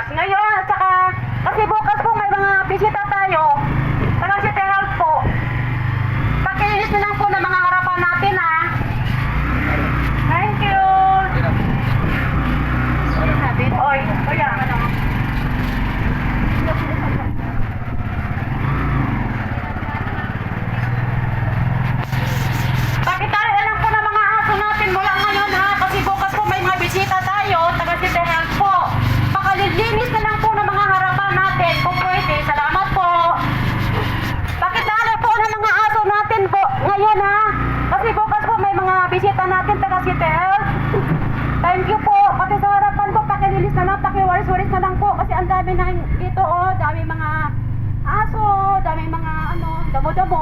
bukas. Ngayon, at saka, kasi bukas po may mga bisita tayo, saka si Terrell po, pakiinis na lang po ng mga harapan natin ha. Thank you. Sabi, oy, oy, Pakitaan lang po ng mga aso natin mula ngayon ha, kasi bukas po may mga bisita tayo. Paglinis na lang po ng mga harapan natin kung pwede. Salamat po. Pakidala po ng mga aso natin po ngayon ha. Kasi bukas po may mga bisita natin taga City Health. Thank you po. Pati sa harapan po, pakilinis na lang, pakiwaris-waris na lang po. Kasi ang dami na dito oh, dami mga aso, dami mga ano, damo-damo.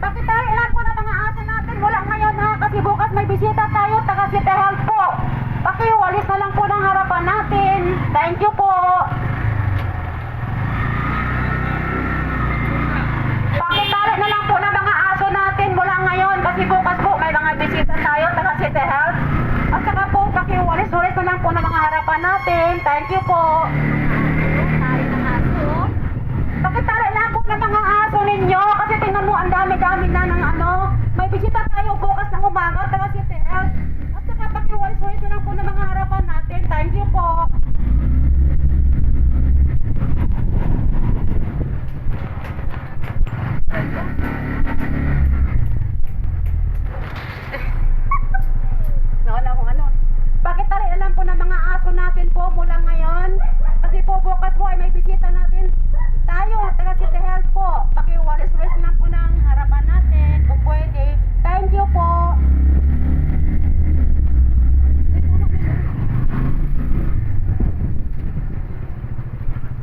Pakitari lang po ng mga aso natin. Wala ngayon ha, kasi bukas may bisita tayo, taga City Health po. Pakiwaris Thank you po. Pakitali na lang po na mga aso natin mula ngayon kasi bukas po may mga bisita tayo taga City Health. At saka po, pakiwalis-walis na lang po ng mga harapan natin. Thank you po.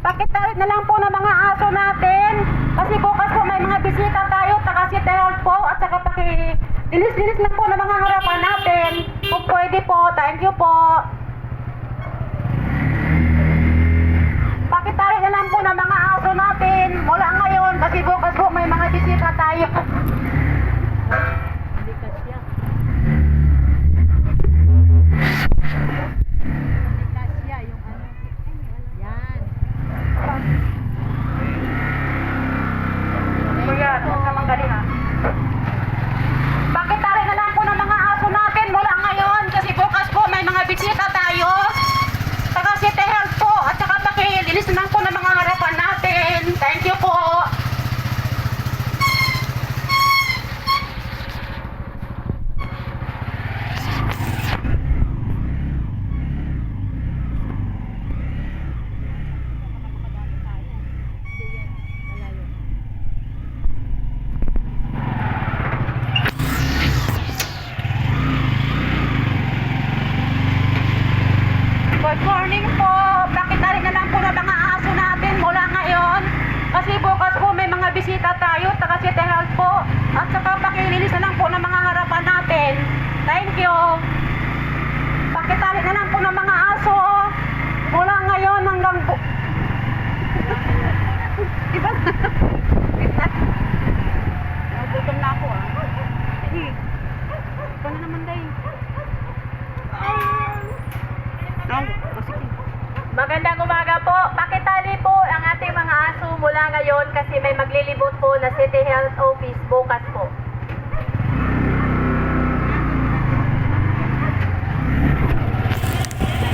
Pakitarit na lang po ng mga aso natin. Kasi bukas po may mga bisita tayo, taka si po, at saka paki dinis-dinis lang po ng mga harapan natin. Kung pwede po, thank you po. Good morning po! Magandang umaga po. Pakitali po ang ating mga aso mula ngayon kasi may maglilibot po na City Health Office bukas po.